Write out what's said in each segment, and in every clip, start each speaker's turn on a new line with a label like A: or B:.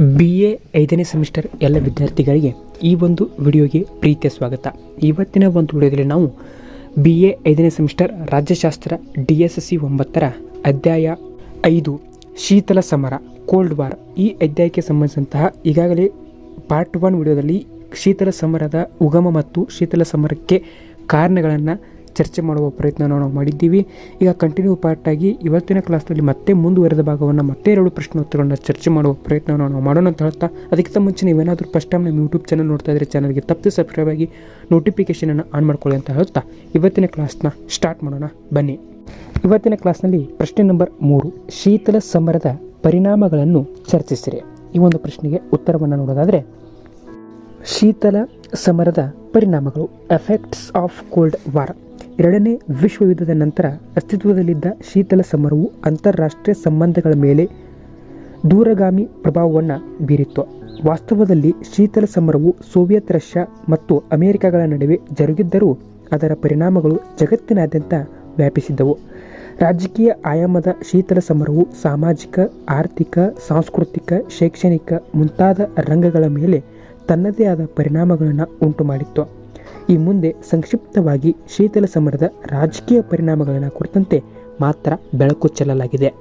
A: B A ಐದನೇ semester ಎಲ್ಲ ವಿದ್ಯಾರ್ಥಿಗಳಿಗೆ ಈ ಒಂದು ವಿಡಿಯೋಗೆ ಪ್ರೀತಿಯ ಸ್ವಾಗತ. ಇವತ್ತಿನ ಒಂದು ವಿಡಿಯೋದಲ್ಲಿ ನಾವು ಬಿ ಎ ಐದನೇ ಸೆಮಿಸ್ಟರ್ ರಾಜ್ಯಶಾಸ್ತ್ರ ಡಿ ಎಸ್ ಎಸ್ ಸಿ ಒಂಬತ್ತರ ಅಧ್ಯಾಯ ಐದು, ಶೀತಲ ಸಮರ ಕೋಲ್ಡ್ ವಾರ್ ಈ ಅಧ್ಯಾಯಕ್ಕೆ ಸಂಬಂಧಿಸಿದಂತಹ ಈಗಾಗಲೇ ಪಾರ್ಟ್ ಒನ್ ವಿಡಿಯೋದಲ್ಲಿ ಶೀತಲ ಸಮರದ ಉಗಮ ಮತ್ತು ಶೀತಲ ಸಮರಕ್ಕೆ ಕಾರಣಗಳನ್ನು ಚರ್ಚೆ ಮಾಡುವ ಪ್ರಯತ್ನವನ್ನು ನಾವು ಮಾಡಿದ್ದೀವಿ. ಈಗ ಕಂಟಿನ್ಯೂ ಪಾರ್ಟ್ ಆಗಿ ಇವತ್ತಿನ ಕ್ಲಾಸ್ನಲ್ಲಿ ಮತ್ತೆ ಮುಂದುವರೆದ ಭಾಗವನ್ನು ಮತ್ತೆ ಎರಡು ಪ್ರಶ್ನೋತ್ತರಗಳನ್ನ ಚರ್ಚೆ ಮಾಡುವ ಪ್ರಯತ್ನವನ್ನು ನಾವು ಮಾಡೋಣ ಅಂತ ಹೇಳ್ತಾ, ಅದಕ್ಕಿಂತ ಮುಂಚೆ ನೀವೇನಾದರೂ ಫಸ್ಟ್ ಟೈಮ್ ನಮ್ಮ ಯೂಟ್ಯೂಬ್ ಚಾನಲ್ ನೋಡ್ತಾ ಇದ್ರೆ ಚಾನಲ್ಗೆ ತಪ್ಪು ಸಬ್ಸ್ಕ್ರೈಬ್ ಆಗಿ ನೋಟಿಫಿಕೇಷನನ್ನು ಆನ್ ಮಾಡ್ಕೊಳ್ಳಿ ಅಂತ ಹೇಳ್ತಾ, ಇವತ್ತಿನ ಕ್ಲಾಸ್ನ ಸ್ಟಾರ್ಟ್ ಮಾಡೋಣ, ಬನ್ನಿ. ಇವತ್ತಿನ ಕ್ಲಾಸ್ನಲ್ಲಿ ಪ್ರಶ್ನೆ ನಂಬರ್ ಮೂರು, ಶೀತಲ ಸಮರದ ಪರಿಣಾಮಗಳನ್ನು ಚರ್ಚಿಸಿರಿ. ಈ ಒಂದು ಪ್ರಶ್ನೆಗೆ ಉತ್ತರವನ್ನು ನೋಡೋದಾದರೆ, ಶೀತಲ ಸಮರದ ಪರಿಣಾಮಗಳು ಎಫೆಕ್ಟ್ಸ್ ಆಫ್ ಕೋಲ್ಡ್ ವಾರ್ ಎರಡನೇ ವಿಶ್ವಯುದ್ಧದ ನಂತರ ಅಸ್ತಿತ್ವದಲ್ಲಿದ್ದ ಶೀತಲ ಸಮರವು ಅಂತಾರಾಷ್ಟ್ರೀಯ ಸಂಬಂಧಗಳ ಮೇಲೆ ದೂರಗಾಮಿ ಪ್ರಭಾವವನ್ನು ಬೀರಿತ್ತು. ವಾಸ್ತವದಲ್ಲಿ ಶೀತಲ ಸಮರವು ಸೋವಿಯತ್, ರಷ್ಯಾ ಮತ್ತು ಅಮೆರಿಕಗಳ ನಡುವೆ ಜರುಗಿದ್ದರೂ ಅದರ ಪರಿಣಾಮಗಳು ಜಗತ್ತಿನಾದ್ಯಂತ ವ್ಯಾಪಿಸಿದ್ದವು. ರಾಜಕೀಯ ಆಯಾಮದ ಶೀತಲ ಸಮರವು ಸಾಮಾಜಿಕ, ಆರ್ಥಿಕ, ಸಾಂಸ್ಕೃತಿಕ, ಶೈಕ್ಷಣಿಕ ಮುಂತಾದ ರಂಗಗಳ ಮೇಲೆ ತನ್ನದೇ ಆದ ಪರಿಣಾಮಗಳನ್ನು ಉಂಟು ಮಾಡಿತ್ತು ಈ ಮುಂದೆ ಸಂಕ್ಷಿಪ್ತವಾಗಿ ಶೀತಲ ಸಮರದ ರಾಜಕೀಯ ಪರಿಣಾಮಗಳನ್ನು ಕುರಿತಂತೆ ಮಾತ್ರ ಬೆಳಕು ಚೆಲ್ಲಲಾಗಿದೆ.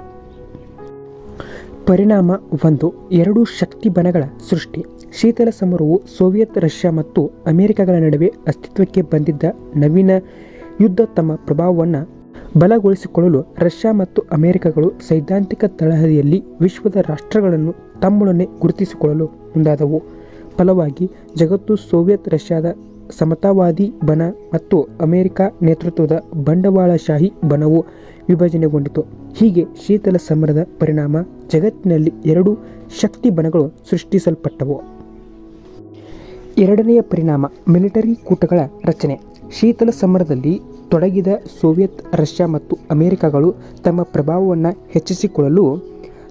A: ಪರಿಣಾಮ ಒಂದು ಎರಡು ಶಕ್ತಿ ಬಣಗಳ ಸೃಷ್ಟಿ. ಶೀತಲ ಸಮರವು ಸೋವಿಯತ್, ರಷ್ಯಾ ಮತ್ತು ಅಮೆರಿಕಗಳ ನಡುವೆ ಅಸ್ತಿತ್ವಕ್ಕೆ ಬಂದಿದ್ದ ನವೀನ ಯುದ್ಧ ತಮ್ಮ ಪ್ರಭಾವವನ್ನು ಬಲಗೊಳಿಸಿಕೊಳ್ಳಲು ರಷ್ಯಾ ಮತ್ತು ಅಮೆರಿಕಗಳು ಸೈದ್ಧಾಂತಿಕ ತಳಹದಿಯಲ್ಲಿ ವಿಶ್ವದ ರಾಷ್ಟ್ರಗಳನ್ನು ತಮ್ಮೊಡನೆ ಗುರುತಿಸಿಕೊಳ್ಳಲು ಮುಂದಾದವು. ಫಲವಾಗಿ ಜಗತ್ತು ಸೋವಿಯತ್, ರಷ್ಯಾದ ಸಮತಾವಾದಿ ಬಣ ಮತ್ತು ಅಮೆರಿಕ ನೇತೃತ್ವದ ಬಂಡವಾಳಶಾಹಿ ಬಣವು ವಿಭಜನೆಗೊಂಡಿತು. ಹೀಗೆ ಶೀತಲ ಸಮರದ ಪರಿಣಾಮ ಜಗತ್ತಿನಲ್ಲಿ ಎರಡು ಶಕ್ತಿ ಬಣಗಳು ಸೃಷ್ಟಿಸಲ್ಪಟ್ಟವು. ಎರಡನೆಯ ಪರಿಣಾಮ ಮಿಲಿಟರಿ ಕೂಟಗಳ ರಚನೆ. ಶೀತಲ ಸಮರದಲ್ಲಿ ತೊಡಗಿದ ಸೋವಿಯತ್, ರಷ್ಯಾ ಮತ್ತು ಅಮೆರಿಕಗಳು ತಮ್ಮ ಪ್ರಭಾವವನ್ನು ಹೆಚ್ಚಿಸಿಕೊಳ್ಳಲು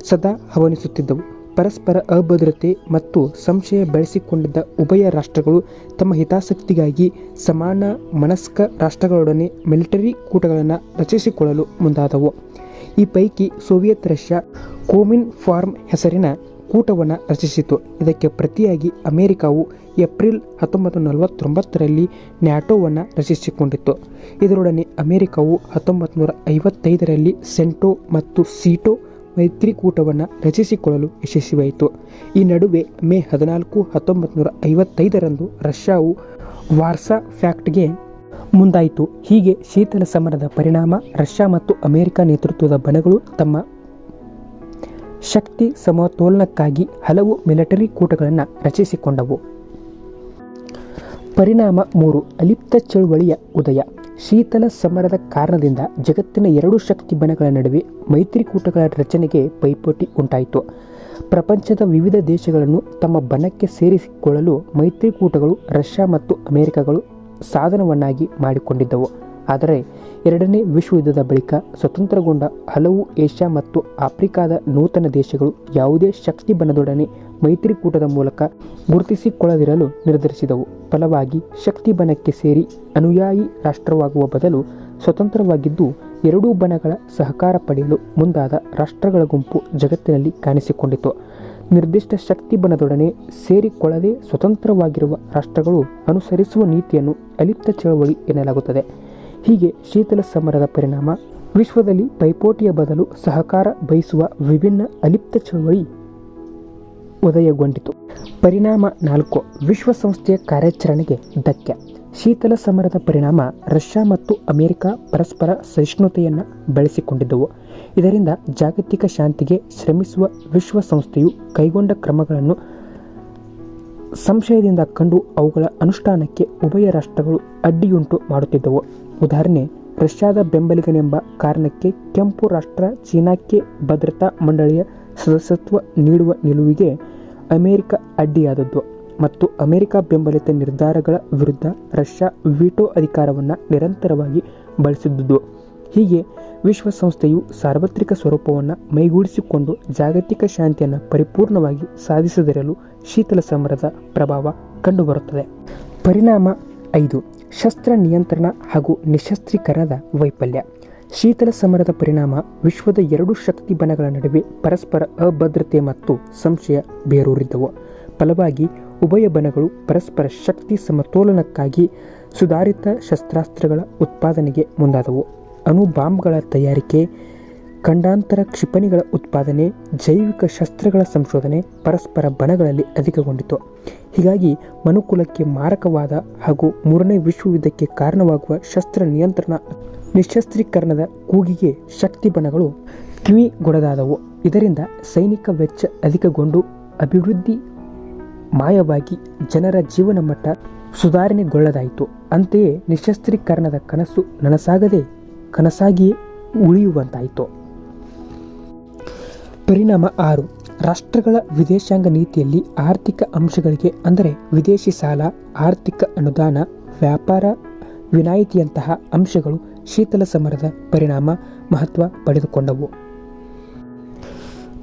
A: ಸದಾ ಹವಣಿಸುತ್ತಿದ್ದವು ಪರಸ್ಪರ ಅಭದ್ರತೆ ಮತ್ತು ಸಂಶಯ ಬೆಳೆಸಿಕೊಂಡಿದ್ದ ಉಭಯ ರಾಷ್ಟ್ರಗಳು ತಮ್ಮ ಹಿತಾಸಕ್ತಿಗಾಗಿ ಸಮಾನ ಮನಸ್ಕ ರಾಷ್ಟ್ರಗಳೊಡನೆ ಮಿಲಿಟರಿ ಕೂಟಗಳನ್ನು ರಚಿಸಿಕೊಳ್ಳಲು ಮುಂದಾದವು. ಈ ಪೈಕಿ ಸೋವಿಯತ್ ರಷ್ಯಾ ಕೋಮಿನ್ ಫಾರ್ಮ್ ಹೆಸರಿನ ಕೂಟವನ್ನು ರಚಿಸಿತು. ಇದಕ್ಕೆ ಪ್ರತಿಯಾಗಿ ಅಮೆರಿಕವು ಏಪ್ರಿಲ್ ಹತ್ತೊಂಬತ್ತು ನಲವತ್ತೊಂಬತ್ತರಲ್ಲಿ ನ್ಯಾಟೋವನ್ನು ರಚಿಸಿಕೊಂಡಿತ್ತು. ಇದರೊಡನೆ ಅಮೆರಿಕವು ಹತ್ತೊಂಬತ್ತು ನೂರ ಐವತ್ತೈದರಲ್ಲಿ ಸೆಂಟೋ ಮತ್ತು ಸೀಟೋ ಮೈತ್ರಿಕೂಟವನ್ನು ರಚಿಸಿಕೊಳ್ಳಲು ಯಶಸ್ವಿಯಾಯಿತು. ಈ ನಡುವೆ ಮೇ ಹದಿನಾಲ್ಕು ಹತ್ತೊಂಬತ್ತು ನೂರ ಐವತ್ತೈದರಂದು ರಷ್ಯಾವು ವಾರ್ಸಾ ಫ್ಯಾಕ್ಟ್ಗೆ ಮುಂದಾಯಿತು. ಹೀಗೆ ಶೀತಲ ಸಮರದ ಪರಿಣಾಮ ರಷ್ಯಾ ಮತ್ತು ಅಮೆರಿಕ ನೇತೃತ್ವದ ಬಣಗಳು ತಮ್ಮ ಶಕ್ತಿ ಸಮತೋಲನಕ್ಕಾಗಿ ಹಲವು ಮಿಲಿಟರಿ ಕೂಟಗಳನ್ನು ರಚಿಸಿಕೊಂಡವು. ಪರಿಣಾಮ ಮೂರು, ಅಲಿಪ್ತ ಚಳುವಳಿಯ ಉದಯ. ಶೀತಲ ಸಮರದ ಕಾರಣದಿಂದ ಜಗತ್ತಿನ ಎರಡು ಶಕ್ತಿ ಬಣಗಳ ನಡುವೆ ಮೈತ್ರಿಕೂಟಗಳ ರಚನೆಗೆ ಪೈಪೋಟಿ ಉಂಟಾಯಿತು. ಪ್ರಪಂಚದ ವಿವಿಧ ದೇಶಗಳನ್ನು ತಮ್ಮ ಬಣಕ್ಕೆ ಸೇರಿಸಿಕೊಳ್ಳಲು ಮೈತ್ರಿಕೂಟಗಳು, ರಷ್ಯಾ ಮತ್ತು ಅಮೆರಿಕಗಳು ಸಾಧನವನ್ನಾಗಿ ಮಾಡಿಕೊಂಡಿದ್ದವು. ಆದರೆ ಎರಡನೇ ವಿಶ್ವಯುದ್ಧದ ಬಳಿಕ ಸ್ವತಂತ್ರಗೊಂಡ ಹಲವು ಏಷ್ಯಾ ಮತ್ತು ಆಫ್ರಿಕಾದ ನೂತನ ದೇಶಗಳು ಯಾವುದೇ ಶಕ್ತಿ ಬಣದೊಡನೆ ಮೈತ್ರಿಕೂಟದ ಮೂಲಕ ಗುರುತಿಸಿಕೊಳ್ಳದಿರಲು ನಿರ್ಧರಿಸಿದವು. ಫಲವಾಗಿ ಶಕ್ತಿ ಬನಕ್ಕೆ ಸೇರಿ ಅನುಯಾಯಿ ರಾಷ್ಟ್ರವಾಗುವ ಬದಲು ಸ್ವತಂತ್ರವಾಗಿದ್ದು, ಎರಡೂ ಬಣಗಳ ಸಹಕಾರ ಪಡೆಯಲು ಮುಂದಾದ ರಾಷ್ಟ್ರಗಳ ಗುಂಪು ಜಗತ್ತಿನಲ್ಲಿ ಕಾಣಿಸಿಕೊಂಡಿತು. ನಿರ್ದಿಷ್ಟ ಶಕ್ತಿ ಬಣದೊಡನೆ ಸೇರಿಕೊಳ್ಳದೆ ಸ್ವತಂತ್ರವಾಗಿರುವ ರಾಷ್ಟ್ರಗಳು ಅನುಸರಿಸುವ ನೀತಿಯನ್ನು ಅಲಿಪ್ತ ಚಳವಳಿ ಎನ್ನಲಾಗುತ್ತದೆ. ಹೀಗೆ ಶೀತಲ ಸಮರದ ಪರಿಣಾಮ ವಿಶ್ವದಲ್ಲಿ ಪೈಪೋಟಿಯ ಬದಲು ಸಹಕಾರ ಬಯಸುವ ವಿಭಿನ್ನ ಅಲಿಪ್ತ ಚಳವಳಿ ಉದಯಗೊಂಡಿತು. ಪರಿಣಾಮ ನಾಲ್ಕು, ವಿಶ್ವಸಂಸ್ಥೆಯ ಕಾರ್ಯಾಚರಣೆಗೆ ಧಕ್ಕೆ. ಶೀತಲ ಸಮರದ ಪರಿಣಾಮ ರಷ್ಯಾ ಮತ್ತು ಅಮೆರಿಕ ಪರಸ್ಪರ ಸಹಿಷ್ಣುತೆಯನ್ನು ಬೆಳೆಸಿಕೊಂಡಿದ್ದವು. ಇದರಿಂದ ಜಾಗತಿಕ ಶಾಂತಿಗೆ ಶ್ರಮಿಸುವ ವಿಶ್ವಸಂಸ್ಥೆಯು ಕೈಗೊಂಡ ಕ್ರಮಗಳನ್ನು ಸಂಶಯದಿಂದ ಕಂಡು ಅವುಗಳ ಅನುಷ್ಠಾನಕ್ಕೆ ಉಭಯ ರಾಷ್ಟ್ರಗಳು ಅಡ್ಡಿಯುಂಟು ಮಾಡುತ್ತಿದ್ದವು. ಉದಾಹರಣೆ, ರಷ್ಯಾದ ಬೆಂಬಲಿಗನೆಂಬ ಕಾರಣಕ್ಕೆ ಕೆಂಪು ರಾಷ್ಟ್ರ ಚೀನಾಕ್ಕೆ ಭದ್ರತಾ ಮಂಡಳಿಯ ಸದಸ್ಯತ್ವ ನೀಡುವ ನಿಲುವಿಗೆ ಅಮೆರಿಕ ಅಡ್ಡಿಯಾದದ್ದು ಮತ್ತು ಅಮೆರಿಕ ಬೆಂಬಲಿತ ನಿರ್ಧಾರಗಳ ವಿರುದ್ಧ ರಷ್ಯಾ ವಿಟೋ ಅಧಿಕಾರವನ್ನು ನಿರಂತರವಾಗಿ ಬಳಸಿದ್ದುದು. ಹೀಗೆ ವಿಶ್ವಸಂಸ್ಥೆಯು ಸಾರ್ವತ್ರಿಕ ಸ್ವರೂಪವನ್ನು ಮೈಗೂಡಿಸಿಕೊಂಡು ಜಾಗತಿಕ ಶಾಂತಿಯನ್ನು ಪರಿಪೂರ್ಣವಾಗಿ ಸಾಧಿಸದಿರಲು ಶೀತಲ ಸಮರದ ಪ್ರಭಾವ ಕಂಡುಬರುತ್ತದೆ. ಪರಿಣಾಮ ಐದು. ಶಸ್ತ್ರ ನಿಯಂತ್ರಣ ಹಾಗೂ ನಿಶಸ್ತ್ರೀಕರಣದ ವೈಫಲ್ಯ. ಶೀತಲ ಸಮರದ ಪರಿಣಾಮ ವಿಶ್ವದ ಎರಡು ಶಕ್ತಿ ಬಣಗಳ ನಡುವೆ ಪರಸ್ಪರ ಅಭದ್ರತೆ ಮತ್ತು ಸಂಶಯ ಬೇರೂರಿದ್ದವು ಫಲವಾಗಿ, ಉಭಯ ಬಣಗಳು ಪರಸ್ಪರ ಶಕ್ತಿ ಸಮತೋಲನಕ್ಕಾಗಿ ಸುಧಾರಿತ ಶಸ್ತ್ರಾಸ್ತ್ರಗಳ ಉತ್ಪಾದನೆಗೆ ಮುಂದಾದವು. ಅಣು ಬಾಂಬ್ಗಳ ತಯಾರಿಕೆ ಖಂಡಾಂತರ ಕ್ಷಿಪಣಿಗಳ ಉತ್ಪಾದನೆ, ಜೈವಿಕ ಶಸ್ತ್ರಗಳ ಸಂಶೋಧನೆ ಪರಸ್ಪರ ಬಣಗಳಲ್ಲಿ ಅಧಿಕಗೊಂಡಿತು. ಹೀಗಾಗಿ ಮನುಕುಲಕ್ಕೆ ಮಾರಕವಾದ ಹಾಗೂ ಮೂರನೇ ವಿಶ್ವಯುದ್ಧಕ್ಕೆ ಕಾರಣವಾಗುವ ಶಸ್ತ್ರ ನಿಯಂತ್ರಣ ನಿಶಸ್ತ್ರೀಕರಣದ ಕೂಗಿಗೆ ಶಕ್ತಿ ಬಣಗಳು ಕಿವಿಗೊಡದಾದವು. ಇದರಿಂದ ಸೈನಿಕ ವೆಚ್ಚ ಅಧಿಕಗೊಂಡು ಅಭಿವೃದ್ಧಿ ಮಾಯವಾಗಿ ಜನರ ಜೀವನ ಮಟ್ಟ ಸುಧಾರಣೆಗೊಳ್ಳದಾಯಿತು. ಅಂತೆಯೇ ನಿಶಸ್ತ್ರೀಕರಣದ ಕನಸು ನನಸಾಗದೆ ಕನಸಾಗಿಯೇ ಉಳಿಯುವಂತಾಯಿತು. ಪರಿಣಾಮ ಆರು. ರಾಷ್ಟ್ರಗಳ ವಿದೇಶಾಂಗ ನೀತಿಯಲ್ಲಿ ಆರ್ಥಿಕ ಅಂಶಗಳಿಗೆ ಅಂದರೆ ವಿದೇಶಿ ಸಾಲ, ಆರ್ಥಿಕ ಅನುದಾನ, ವ್ಯಾಪಾರ, ವಿನಾಯಿತಿಯಂತಹ ಅಂಶಗಳು ಶೀತಲ ಸಮರದ ಪರಿಣಾಮ ಮಹತ್ವ ಪಡೆದುಕೊಂಡವು.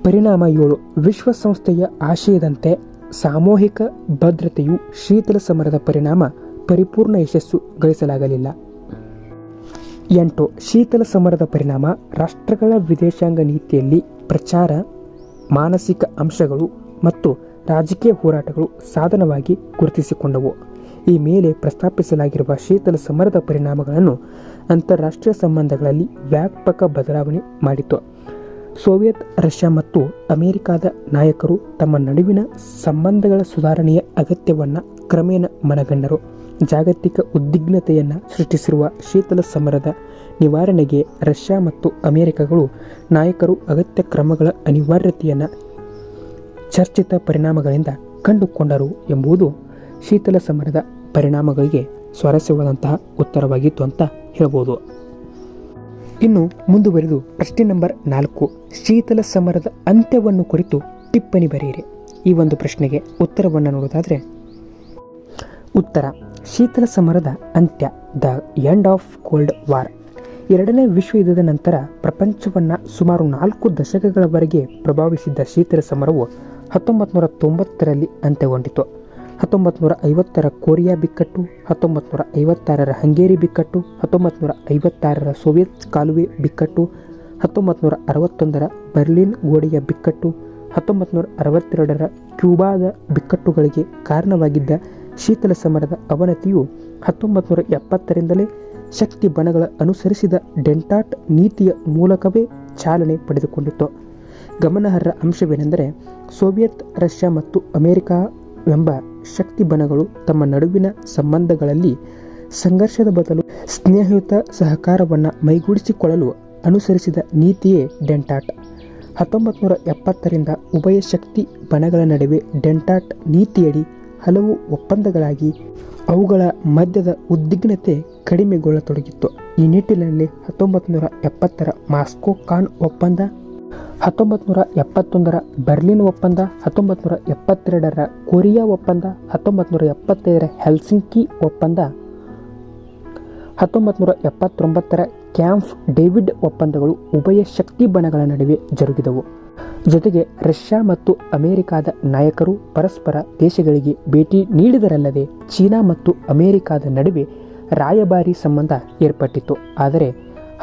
A: ಪರಿಣಾಮ ಏಳು. ವಿಶ್ವಸಂಸ್ಥೆಯ ಆಶಯದಂತೆ ಸಾಮೂಹಿಕ ಭದ್ರತೆಯು ಶೀತಲ ಸಮರದ ಪರಿಣಾಮ ಪರಿಪೂರ್ಣ ಯಶಸ್ಸು ಗಳಿಸಲಾಗಲಿಲ್ಲ. ಎಂಟು, ಶೀತಲ ಸಮರದ ಪರಿಣಾಮ, ರಾಷ್ಟ್ರಗಳ ವಿದೇಶಾಂಗ ನೀತಿಯಲ್ಲಿ ಪ್ರಚಾರ, ಮಾನಸಿಕ ಅಂಶಗಳು ಮತ್ತು ರಾಜಕೀಯ ಹೋರಾಟಗಳು ಸಾಧನವಾಗಿ ಗುರುತಿಸಿಕೊಂಡವು. ಈ ಮೇಲೆ ಪ್ರಸ್ತಾಪಿಸಲಾಗಿರುವ ಶೀತಲ ಸಮರದ ಪರಿಣಾಮಗಳನ್ನು ಅಂತಾರಾಷ್ಟ್ರೀಯ ಸಂಬಂಧಗಳಲ್ಲಿ ವ್ಯಾಪಕ ಬದಲಾವಣೆ ಮಾಡಿತು. ಸೋವಿಯತ್, ರಷ್ಯಾ ಮತ್ತು ಅಮೆರಿಕಾದ ನಾಯಕರು ತಮ್ಮ ನಡುವಿನ ಸಂಬಂಧಗಳ ಸುಧಾರಣೆಯ ಅಗತ್ಯವನ್ನು ಕ್ರಮೇಣ ಮನಗಂಡರು. ಜಾಗತಿಕ ಉದ್ವಿಗ್ನತೆಯನ್ನು ಸೃಷ್ಟಿಸಿರುವ ಶೀತಲ ಸಮರದ ನಿವಾರಣೆಗೆ ರಷ್ಯಾ ಮತ್ತು ಅಮೆರಿಕಗಳು ನಾಯಕರು ಅಗತ್ಯ ಕ್ರಮಗಳ ಅನಿವಾರ್ಯತೆಯನ್ನು ಚರ್ಚಿತ ಪರಿಣಾಮಗಳಿಂದ ಕಂಡುಕೊಂಡರು ಎಂಬುದು ಶೀತಲ ಸಮರದ ಪರಿಣಾಮಗಳಿಗೆ ಸ್ವಾರಸ್ಯವಾದಂತಹ ಉತ್ತರವಾಗಿತ್ತು ಅಂತ ಹೇಳ್ಬೋದು. ಇನ್ನು ಮುಂದುವರೆದು ಪ್ರಶ್ನೆ ನಂಬರ್ ನಾಲ್ಕು. ಶೀತಲ ಸಮರದ ಅಂತ್ಯವನ್ನು ಕುರಿತು ಟಿಪ್ಪಣಿ ಬರೆಯಿರಿ. ಈ ಒಂದು ಪ್ರಶ್ನೆಗೆ ಉತ್ತರವನ್ನು ನೋಡೋದಾದರೆ ಉತ್ತರ. ಶೀತಲ ಸಮರದ ಅಂತ್ಯ, the end of cold war. ಎರಡನೇ ವಿಶ್ವಯುದ್ಧದ ನಂತರ ಪ್ರಪಂಚವನ್ನು ಸುಮಾರು ನಾಲ್ಕು ದಶಕಗಳವರೆಗೆ ಪ್ರಭಾವಿಸಿದ್ದ ಶೀತಲ ಸಮರವು ಹತ್ತೊಂಬತ್ತು ನೂರ ತೊಂಬತ್ತರಲ್ಲಿ ಅಂತ್ಯಗೊಂಡಿತು. ಹತ್ತೊಂಬತ್ತು ನೂರ ಐವತ್ತರ ಕೊರಿಯಾ ಬಿಕ್ಕಟ್ಟು ಹತ್ತೊಂಬತ್ತು ನೂರ ಐವತ್ತಾರರ ಹಂಗೇರಿ ಬಿಕ್ಕಟ್ಟು ಹತ್ತೊಂಬತ್ತು ನೂರ ಐವತ್ತಾರರ ಸೋವಿಯತ್ ಕಾಲುವೆ ಬಿಕ್ಕಟ್ಟು ಹತ್ತೊಂಬತ್ತು ನೂರ ಅರವತ್ತೊಂದರ ಬರ್ಲಿನ್ ಗೋಡೆಯ ಬಿಕ್ಕಟ್ಟು ಹತ್ತೊಂಬತ್ತು ನೂರ ಅರವತ್ತೆರಡರ ಕ್ಯೂಬಾದ ಬಿಕ್ಕಟ್ಟುಗಳಿಗೆ ಕಾರಣವಾಗಿದ್ದ ಶೀತಲ ಸಮರದ ಅವನತಿಯು ಹತ್ತೊಂಬತ್ತು ನೂರ ಎಪ್ಪತ್ತರಿಂದಲೇ ಶಕ್ತಿ ಬಣಗಳ ಅನುಸರಿಸಿದ ಡೆಂಟಾಟ್ ನೀತಿಯ ಮೂಲಕವೇ ಚಾಲನೆ ಪಡೆದುಕೊಂಡಿತ್ತು. ಗಮನಾರ್ಹ ಅಂಶವೇನೆಂದರೆ ಸೋವಿಯತ್, ರಷ್ಯಾ ಮತ್ತು ಅಮೆರಿಕವೆಂಬ ಶಕ್ತಿ ಬಣಗಳು ತಮ್ಮ ನಡುವಿನ ಸಂಬಂಧಗಳಲ್ಲಿ ಸಂಘರ್ಷದ ಬದಲು ಸ್ನೇಹಯುತ ಸಹಕಾರವನ್ನು ಮೈಗೂಡಿಸಿಕೊಳ್ಳಲು ಅನುಸರಿಸಿದ ನೀತಿಯೇ ಡೆಂಟಾಟ್. ಹತ್ತೊಂಬತ್ತು ನೂರ ಎಪ್ಪತ್ತರಿಂದ ಉಭಯ ಶಕ್ತಿ ಬಣಗಳ ನಡುವೆ ಡೆಂಟಾಟ್ ನೀತಿಯಡಿ ಹಲವು ಒಪ್ಪಂದಗಳಾಗಿ ಅವುಗಳ ಮಧ್ಯದ ಉದ್ವಿಗ್ನತೆ ಕಡಿಮೆಗೊಳ್ಳತೊಡಗಿತ್ತು. ಈ ನಿಟ್ಟಿನಲ್ಲಿ ಹತ್ತೊಂಬತ್ತು ನೂರ ಎಪ್ಪತ್ತರ ಮಾಸ್ಕೋ ಕಾನ್ ಒಪ್ಪಂದ ಹತ್ತೊಂಬತ್ತು ನೂರ ಎಪ್ಪತ್ತೊಂದರ ಬರ್ಲಿನ್ ಒಪ್ಪಂದ ಹತ್ತೊಂಬತ್ತು ನೂರ ಎಪ್ಪತ್ತೆರಡರ ಕೊರಿಯಾ ಒಪ್ಪಂದ ಹತ್ತೊಂಬತ್ತು ನೂರ ಎಪ್ಪತ್ತೈದರ ಹೆಲ್ಸಿಂಕಿ ಒಪ್ಪಂದ ಹತ್ತೊಂಬತ್ತು ನೂರ ಎಪ್ಪತ್ತೊಂಬತ್ತರ ಕ್ಯಾಂಪ್ ಡೇವಿಡ್ ಒಪ್ಪಂದಗಳು ಉಭಯ ಶಕ್ತಿ ಬಣಗಳ ನಡುವೆ ಜರುಗಿದವು. ಜೊತೆಗೆ ರಷ್ಯಾ ಮತ್ತು ಅಮೆರಿಕಾದ ನಾಯಕರು ಪರಸ್ಪರ ದೇಶಗಳಿಗೆ ಭೇಟಿ ನೀಡಿದರಲ್ಲದೆ ಚೀನಾ ಮತ್ತು ಅಮೆರಿಕಾದ ನಡುವೆ ರಾಯಭಾರಿ ಸಂಬಂಧ ಏರ್ಪಟ್ಟಿತ್ತು. ಆದರೆ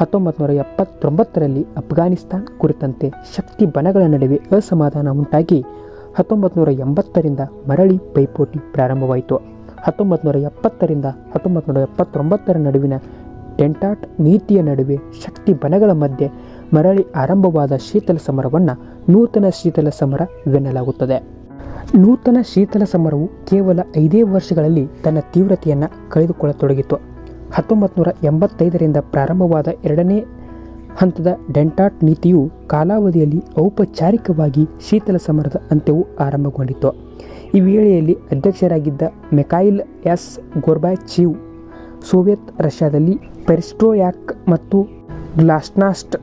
A: ಹತ್ತೊಂಬತ್ತು ನೂರ ಎಪ್ಪತ್ತೊಂಬತ್ತರಲ್ಲಿ ಅಫ್ಘಾನಿಸ್ತಾನ್ ಕುರಿತಂತೆ ಶಕ್ತಿ ಬಣಗಳ ನಡುವೆ ಅಸಮಾಧಾನ ಉಂಟಾಗಿ ಹತ್ತೊಂಬತ್ತು ನೂರ ಎಂಬತ್ತರಿಂದ ಮರಳಿ ಪೈಪೋಟಿ ಪ್ರಾರಂಭವಾಯಿತು. ಹತ್ತೊಂಬತ್ತು ನೂರ ಎಪ್ಪತ್ತರಿಂದ ಹತ್ತೊಂಬತ್ತು ನೂರ ಎಪ್ಪತ್ತೊಂಬತ್ತರ ನಡುವಿನ ಡೆಂಟಾಟ್ ನೀತಿಯ ನಡುವೆ ಶಕ್ತಿ ಬಣಗಳ ಮಧ್ಯೆ ಮರಳಿ ಆರಂಭವಾದ ಶೀತಲ ಸಮರವನ್ನು ನೂತನ ಶೀತಲ ಸಮರವೆನ್ನಲಾಗುತ್ತದೆ ನೂತನ ಶೀತಲ ಸಮರವು ಕೇವಲ ಐದೇ ವರ್ಷಗಳಲ್ಲಿ ತನ್ನ ತೀವ್ರತೆಯನ್ನು ಕಳೆದುಕೊಳ್ಳತೊಡಗಿತು. ಹತ್ತೊಂಬತ್ತು ನೂರ ಎಂಬತ್ತೈದರಿಂದ ಪ್ರಾರಂಭವಾದ ಎರಡನೇ ಹಂತದ ಡೆಂಟಾಟ್ ನೀತಿಯು ಕಾಲಾವಧಿಯಲ್ಲಿ ಔಪಚಾರಿಕವಾಗಿ ಶೀತಲ ಸಮರದ ಅಂತ್ಯವು ಆರಂಭಗೊಂಡಿತು. ಈ ವೇಳೆಯಲ್ಲಿ ಅಧ್ಯಕ್ಷರಾಗಿದ್ದ ಮೆಕಾಯಿಲ್ ಎಸ್. ಗೋರ್ಬಾಚೀವ್ ಸೋವಿಯತ್ ರಷ್ಯಾದಲ್ಲಿ ಪೆರಿಸ್ಟ್ರೋಯಾಕ್ ಮತ್ತು ಗ್ಲಾಸ್ನಾಸ್ಟ್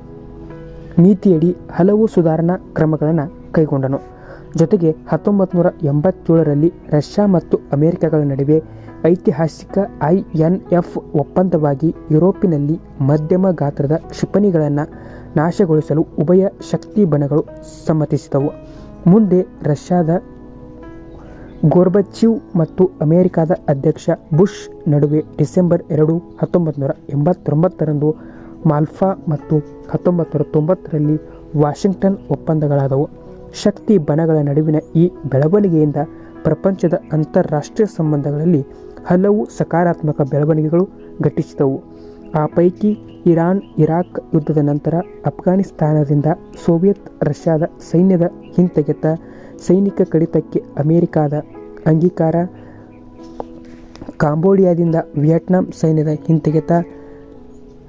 A: ನೀತಿಯಡಿ ಹಲವು ಸುಧಾರಣಾ ಕ್ರಮಗಳನ್ನು ಕೈಗೊಂಡನು. ಜೊತೆಗೆ ಹತ್ತೊಂಬತ್ತು ನೂರ ಎಂಬತ್ತೇಳರಲ್ಲಿ ರಷ್ಯಾ ಮತ್ತು ಅಮೆರಿಕಗಳ ನಡುವೆ ಐತಿಹಾಸಿಕ ಐ ಎನ್ ಎಫ್ ಒಪ್ಪಂದವಾಗಿ ಯುರೋಪಿನಲ್ಲಿ ಮಧ್ಯಮ ಗಾತ್ರದ ಕ್ಷಿಪಣಿಗಳನ್ನು ನಾಶಗೊಳಿಸಲು ಉಭಯ ಶಕ್ತಿ ಬಣಗಳು ಸಮ್ಮತಿಸಿದವು. ಮುಂದೆ ರಷ್ಯಾದ ಗೋರ್ಬಚಿವ್ ಮತ್ತು ಅಮೆರಿಕಾದ ಅಧ್ಯಕ್ಷ ಬುಷ್ ನಡುವೆ ಡಿಸೆಂಬರ್ ಎರಡು ಹತ್ತೊಂಬತ್ತು ನೂರ ಎಂಬತ್ತೊಂಬತ್ತರಂದು ಮಾಲ್ಫಾ ಮತ್ತು ಹತ್ತೊಂಬತ್ತು ನೂರ ತೊಂಬತ್ತರಲ್ಲಿ ವಾಷಿಂಗ್ಟನ್ ಒಪ್ಪಂದಗಳಾದವು. ಶಕ್ತಿ ಬಣಗಳ ನಡುವಿನ ಈ ಬೆಳವಣಿಗೆಯಿಂದ ಪ್ರಪಂಚದ ಅಂತಾರಾಷ್ಟ್ರೀಯ ಸಂಬಂಧಗಳಲ್ಲಿ ಹಲವು ಸಕಾರಾತ್ಮಕ ಬೆಳವಣಿಗೆಗಳು ಘಟಿಸಿದವು. ಆ ಪೈಕಿ ಇರಾನ್, ಇರಾಕ್ ಯುದ್ಧದ ನಂತರ ಅಫ್ಘಾನಿಸ್ತಾನದಿಂದ ಸೋವಿಯತ್, ರಷ್ಯಾದ ಸೈನ್ಯದ ಹಿಂತೆಗೆತ, ಸೈನಿಕ ಕಡಿತಕ್ಕೆ ಅಮೆರಿಕಾದ ಅಂಗೀಕಾರ, ಕಾಂಬೋಡಿಯಾದಿಂದ ವಿಯೆಟ್ನಾಂ ಸೈನ್ಯದ ಹಿಂತೆಗೆತ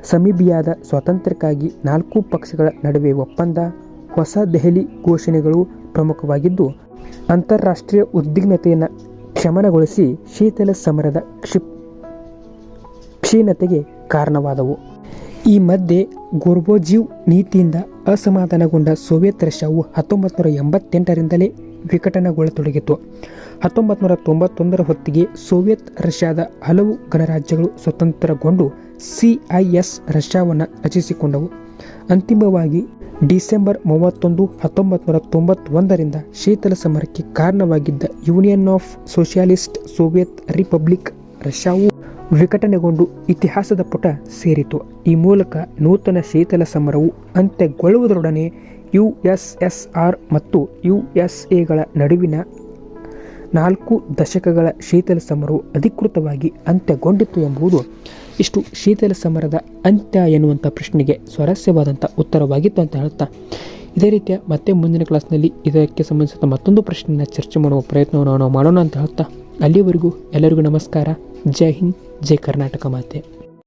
A: ಸಮೀಬಿಯಾದ ಸ್ವಾತಂತ್ರ್ಯಕ್ಕಾಗಿ ನಾಲ್ಕು ಪಕ್ಷಗಳ ನಡುವೆ ಒಪ್ಪಂದ, ಹೊಸ ದೆಹಲಿ ಘೋಷಣೆಗಳು ಪ್ರಮುಖವಾಗಿದ್ದು, ಅಂತಾರಾಷ್ಟ್ರೀಯ ಉದ್ವಿಗ್ನತೆಯನ್ನು ಕ್ಷಮನಗೊಳಿಸಿ ಶೀತಲ ಸಮರದ ಕ್ಷಿಪ್, ಕ್ಷೀಣತೆಗೆ ಕಾರಣವಾದವು. ಈ ಮಧ್ಯೆ ಗೋರ್ಬೋಜೀವ್ ನೀತಿಯಿಂದ ಅಸಮಾಧಾನಗೊಂಡ ಸೋವಿಯತ್ ರಷ್ಯಾವು ಹತ್ತೊಂಬತ್ತು ನೂರ ಎಂಬತ್ತೆಂಟರಿಂದಲೇ ವಿಕಟನಗೊಳ್ಳತೊಡಗಿತು ಹತ್ತೊಂಬತ್ತು ತೊಂಬತ್ತೊಂದರ ಹೊತ್ತಿಗೆ ಸೋವಿಯತ್ ರಷ್ಯಾದ ಹಲವು ಗಣರಾಜ್ಯಗಳು ಸ್ವತಂತ್ರಗೊಂಡು ಸಿಐಎಸ್ ರಷ್ಯಾವನ್ನು ರಚಿಸಿಕೊಂಡವು. ಅಂತಿಮವಾಗಿ ಡಿಸೆಂಬರ್ ಮೂವತ್ತೊಂದು ಹತ್ತೊಂಬತ್ತು ನೂರ ತೊಂಬತ್ತೊಂದರಿಂದ ಶೀತಲ ಸಮರಕ್ಕೆ ಕಾರಣವಾಗಿದ್ದ union of socialist soviet republic ರಷ್ಯಾವು ವಿಘಟನೆಗೊಂಡು ಇತಿಹಾಸದ ಪುಟ ಸೇರಿತು. ಈ ಮೂಲಕ ನೂತನ ಶೀತಲ ಸಮರವು ಅಂತ್ಯಗೊಳ್ಳುವುದರೊಡನೆ ಯು ಎಸ್ ಎಸ್ ಆರ್ ಮತ್ತು ಯು ಎಸ್ ಎಗಳ ನಡುವಿನ ನಾಲ್ಕು ದಶಕಗಳ ಶೀತಲ ಸಮರವು ಅಧಿಕೃತವಾಗಿ ಅಂತ್ಯಗೊಂಡಿತು ಎಂಬುದು ಇಷ್ಟು ಶೀತಲ ಸಮರದ ಅಂತ್ಯ ಎನ್ನುವಂಥ ಪ್ರಶ್ನೆಗೆ ಸ್ವರಸ್ಯವಾದಂಥ ಉತ್ತರವಾಗಿತ್ತು ಅಂತ ಹೇಳ್ತಾ ಇದೇ ರೀತಿಯ ಮತ್ತೆ ಮುಂದಿನ ಕ್ಲಾಸ್ನಲ್ಲಿ ಇದಕ್ಕೆ ಸಂಬಂಧಿಸಿದ ಮತ್ತೊಂದು ಪ್ರಶ್ನೆಯನ್ನು ಚರ್ಚೆ ಮಾಡುವ ಪ್ರಯತ್ನವನ್ನು ನಾವು ಮಾಡೋಣ ಅಂತ ಹೇಳ್ತಾ ಅಲ್ಲಿವರೆಗೂ ಎಲ್ಲರಿಗೂ ನಮಸ್ಕಾರ. ಜೈ ಹಿಂದ್, ಜೈ ಕರ್ನಾಟಕ ಮಾತೆ.